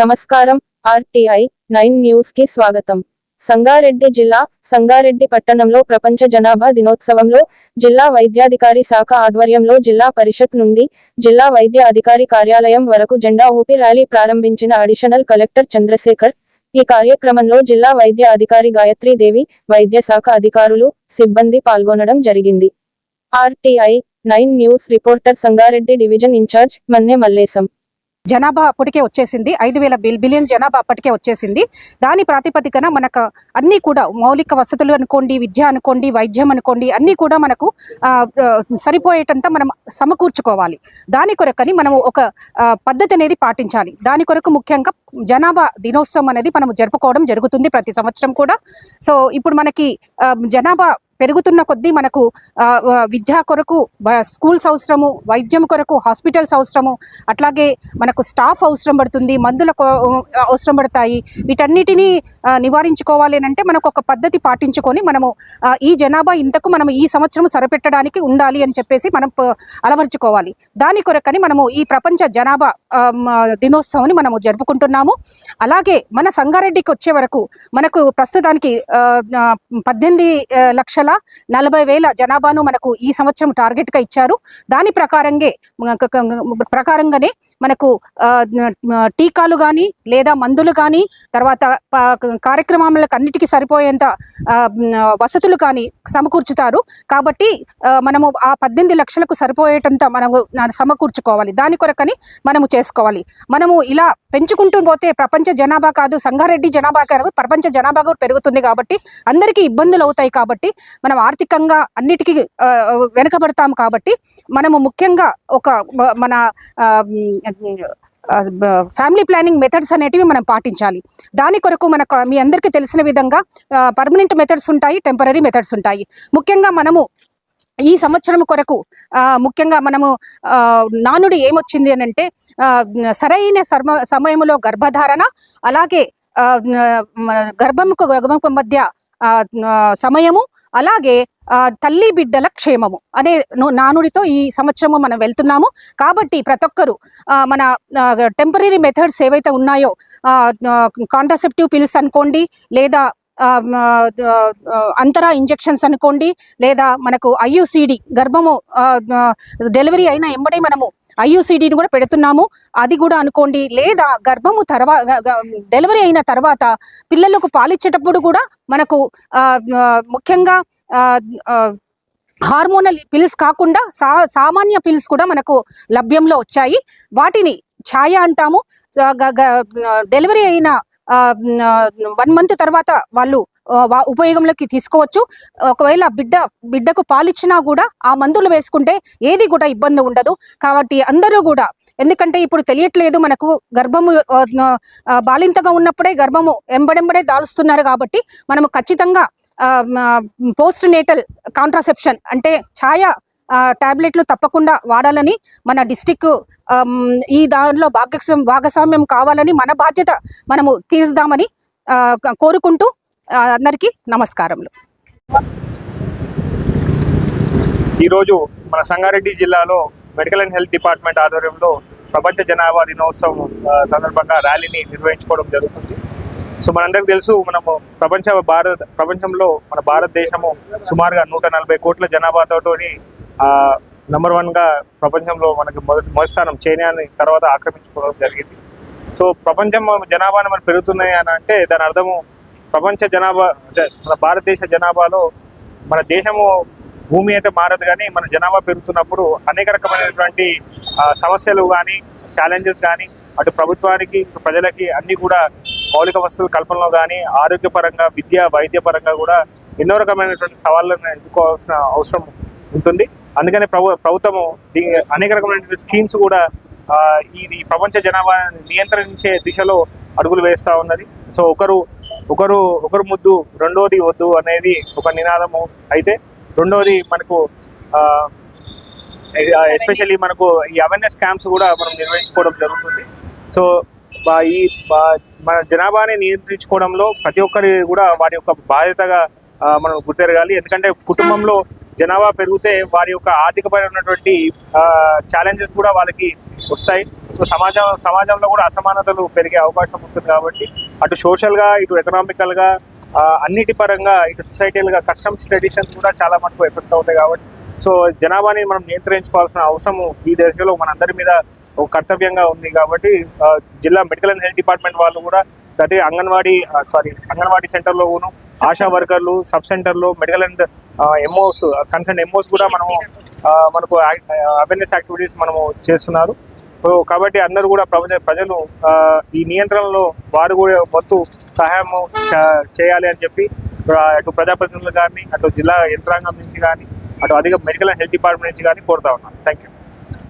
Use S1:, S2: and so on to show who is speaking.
S1: నమస్కారం RTI nine న్యూస్కి స్వాగతం. సంగారెడ్డి జిల్లా సంగారెడ్డి పట్టణంలో ప్రపంచ జనాభా దినోత్సవంలో జిల్లా వైద్యాధికారి శాఖ ఆధ్వర్యంలో జిల్లా పరిషత్ నుండి జిల్లా వైద్య అధికారి కార్యాలయం వరకు జెండా ఊపి ర్యాలీ ప్రారంభించిన అడిషనల్ కలెక్టర్ చంద్రశేఖర్ ఈ కార్యక్రమంలో జిల్లా వైద్య అధికారి గాయత్రి దేవి వైద్య శాఖ అధికారులు సిబ్బంది పాల్గొనడం జరిగింది. RTI nine news reporter Sangareddy division incharge Manne Mallesham.
S2: జనాభా అప్పటికే వచ్చేసింది. ఐదు వేల బిల్ బిలియన్ జనాభా అప్పటికే వచ్చేసింది. దాని ప్రాతిపదికన మనకు అన్నీ కూడా మౌలిక వసతులు అనుకోండి విద్య అనుకోండి వైద్యం అనుకోండి అన్నీ కూడా మనకు సరిపోయేటంత మనం సమకూర్చుకోవాలి. దాని కొరకని మనం ఒక పద్ధతి అనేది పాటించాలి. దాని కొరకు ముఖ్యంగా జనాభా దినోత్సవం అనేది మనం జరుపుకోవడం జరుగుతుంది ప్రతి సంవత్సరం కూడా. సో ఇప్పుడు మనకి జనాభా పెరుగుతున్న కొద్దీ మనకు విద్యా కొరకు స్కూల్స్ అవసరము వైద్యం కొరకు హాస్పిటల్స్ అవసరము అట్లాగే మనకు స్టాఫ్ అవసరం పడుతుంది మందుల అవసరం పడతాయి. వీటన్నిటిని నివారించుకోవాలి అంటే మనకు ఒక పద్ధతి పాటించుకొని మనము ఈ జనాభా ఇంతకు మనం ఈ సంవత్సరం సరిపెట్టడానికి ఉండాలి అని చెప్పేసి మనం అలవర్చుకోవాలి. దాని కొరకని మనము ఈ ప్రపంచ జనాభా దినోత్సవాన్ని మనము జరుపుకుంటున్నాము. అలాగే మన సంగారెడ్డికి వచ్చే వరకు మనకు ప్రస్తుతానికి పద్దెనిమిది లక్షల కూడా నలభై వేల జనాభాను మనకు ఈ సంవత్సరం టార్గెట్గా ఇచ్చారు. దాని ప్రకారంగా ప్రకారంగానే మనకు టీకాలు కానీ లేదా మందులు కానీ తర్వాత కార్యక్రమాలకు అన్నిటికీ సరిపోయేంత ఆ, వసతులు కానీ సమకూర్చుతారు. కాబట్టి మనము ఆ పద్దెనిమిది లక్షలకు సరిపోయేటంత మనము సమకూర్చుకోవాలి. దాని కొరకని మనము చేసుకోవాలి. మనము ఇలా పెంచుకుంటూ పోతే ప్రపంచ జనాభా కాదు సంగారెడ్డి జనాభా కాదు ప్రపంచ జనాభా కూడా పెరుగుతుంది కాబట్టి అందరికీ ఇబ్బందులు అవుతాయి కాబట్టి మనం ఆర్థికంగా అన్నిటికీ ఆ, వెనుకబడతాం కాబట్టి మనము ముఖ్యంగా ఒక మన ఫ్యామిలీ ప్లానింగ్ మెథడ్స్ అనేటివి మనం పాటించాలి. దాని కొరకు మనకు మీ అందరికీ తెలిసిన విధంగా పర్మనెంట్ మెథడ్స్ ఉంటాయి టెంపరీ మెథడ్స్ ఉంటాయి. ముఖ్యంగా మనము ఈ సంవత్సరం కొరకు ముఖ్యంగా మనము నానుడు ఏమొచ్చింది అని అంటే సరైన సర్మ సమయంలో గర్భధారణ అలాగే గర్భముఖ మ, మధ్య సమయము అలాగే తల్లి బిడ్డల క్షేమము అనే నానుడితో ఈ సంవత్సరము మనం వెళ్తున్నాము. కాబట్టి ప్రతి ఒక్కరు మన టెంపరీ మెథడ్స్ ఏవైతే ఉన్నాయో కాంట్రాసెప్టివ్ పిల్స్ అనుకోండి లేదా అంతరా ఇంజెక్షన్స్ అనుకోండి లేదా మనకు ఐయుసిడి గర్భము డెలివరీ అయిన ఎంబడే మనము ఐయుసిడిని కూడా పెడుతున్నాము. అది కూడా అనుకోండి. లేదా గర్భము తర్వాత డెలివరీ అయిన తర్వాత పిల్లలకు పాలిచ్చేటప్పుడు కూడా మనకు ముఖ్యంగా హార్మోనల్ పిల్స్ కాకుండా సా సామాన్య పిల్స్ కూడా మనకు లభ్యంలో వచ్చాయి. వాటిని ఛాయ అంటాము. డెలివరీ అయిన వన్ మంత్ తర్వాత వాళ్ళు ఉపయోగంలోకి తీసుకోవచ్చు. ఒకవేళ బిడ్డ బిడ్డకు పాలిచ్చినా కూడా ఆ మందులు వేసుకుంటే ఏది కూడా ఇబ్బంది ఉండదు. కాబట్టి అందరూ కూడా ఎందుకంటే ఇప్పుడు తెలియట్లేదు మనకు గర్భము బాలింతగా ఉన్నప్పుడే గర్భము ఎంబడెంబడే దాల్స్తున్నారు కాబట్టి మనము ఖచ్చితంగా పోస్ట్ నేటల్ కాంట్రాసెప్షన్ అంటే ఛాయ ట్యాబ్లెట్లు తప్పకుండా వాడాలని మన డిస్టిక్ ఈ దానిలో భాగస్వామ్యం భాగస్వామ్యం కావాలని మన బాధ్యత మనము తీర్చుదామని కోరుకుంటూ అందరికీ నమస్కారములు.
S3: ఈరోజు మన సంగారెడ్డి జిల్లాలో మెడికల్ అండ్ హెల్త్ డిపార్ట్మెంట్ ఆధ్వర్యంలో ప్రపంచ జనాభా దినోత్సవం సందర్భంగా ర్యాలీని నిర్వహించుకోవడం జరుగుతుంది. సో మనందరికీ తెలుసు మనము ప్రపంచ భారత ప్రపంచంలో మన భారతదేశము సుమారుగా నూట నలభై కోట్ల జనాభాతో నంబర్ వన్గా ప్రపంచంలో మనకి మొదటి మొదటి స్థానం చైనాని తర్వాత ఆక్రమించుకోవడం జరిగింది. సో ప్రపంచం జనాభాను మనం పెరుగుతున్నాయి అని అంటే దాని అర్థము ప్రపంచ జనాభా భారతదేశ జనాభాలో మన దేశము భూమి అయితే మారదు కానీ మన జనాభా పెరుగుతున్నప్పుడు అనేక రకమైనటువంటి సమస్యలు కానీ ఛాలెంజెస్ కానీ అటు ప్రభుత్వానికి ప్రజలకి అన్ని కూడా మౌలిక వసతుల కల్పనలో కానీ ఆరోగ్యపరంగా విద్య వైద్యపరంగా కూడా ఎన్నో రకమైనటువంటి సవాళ్ళను ఎదుర్కోవాల్సిన అవసరం ఉంటుంది. అందుకనే ప్రభు ప్రభుత్వము అనేక రకమైనటువంటి స్కీమ్స్ కూడా ఇది ప్రపంచ జనాభా నియంత్రించే దిశలో అడుగులు వేస్తూ ఉన్నది. సో ఒకరు ఒకరు ఒకరు ముద్దు రెండోది వద్దు అనేది ఒక నినాదము. అయితే రెండోది మనకు ఎస్పెషల్లీ మనకు ఈ అవేర్నెస్ క్యాంప్స్ కూడా మనం నిర్వహించుకోవడం జరుగుతుంది. సో బా- ఈ మన జనాభాని నియంత్రించుకోవడంలో ప్రతి ఒక్కరి కూడా వారి యొక్క బాధ్యతగా మనం గుర్తెరగాలి. ఎందుకంటే కుటుంబంలో జనాభా పెరిగితే వారి యొక్క ఆర్థికపరమైనటువంటి ఛాలెంజెస్ కూడా వాళ్ళకి వస్తాయి. సో సమాజం సమాజంలో కూడా అసమానతలు పెరిగే అవకాశం ఉంటుంది కాబట్టి అటు సోషల్గా ఇటు ఎకనామికల్గా అన్నిటి పరంగా ఇటు సొసైటీలుగా కస్టమ్స్ ట్రెడిషన్స్ కూడా చాలా మటుకు ఎఫెక్ట్ అవుతాయి కాబట్టి. సో జనాభాని మనం నియంత్రించుకోవాల్సిన అవసరం ఈ దశలో మనందరి మీద ఒక కర్తవ్యంగా ఉంది కాబట్టి జిల్లా మెడికల్ అండ్ హెల్త్ డిపార్ట్మెంట్ వాళ్ళు కూడా ప్రతి అంగన్వాడీ సారీ అంగన్వాడీ సెంటర్లో ఆశా వర్కర్లు సబ్ సెంటర్లో medical and MOs concern MOs కూడా మనము మనకు అవేర్నెస్ యాక్టివిటీస్ మనము చేస్తున్నారు. కాబట్టి అందరూ కూడా ప్రపంచ ప్రజలు ఈ నియంత్రణలో వారు కూడా వంతు సహాయం చేయాలి అని చెప్పి అటు ప్రజాప్రతినిధులు కానీ అటు జిల్లా యంత్రాంగం నుంచి కానీ అటు అధిక మెడికల్ అండ్ హెల్త్ డిపార్ట్మెంట్ నుంచి కానీ కోరుతా ఉన్నాను థ్యాంక్ యూ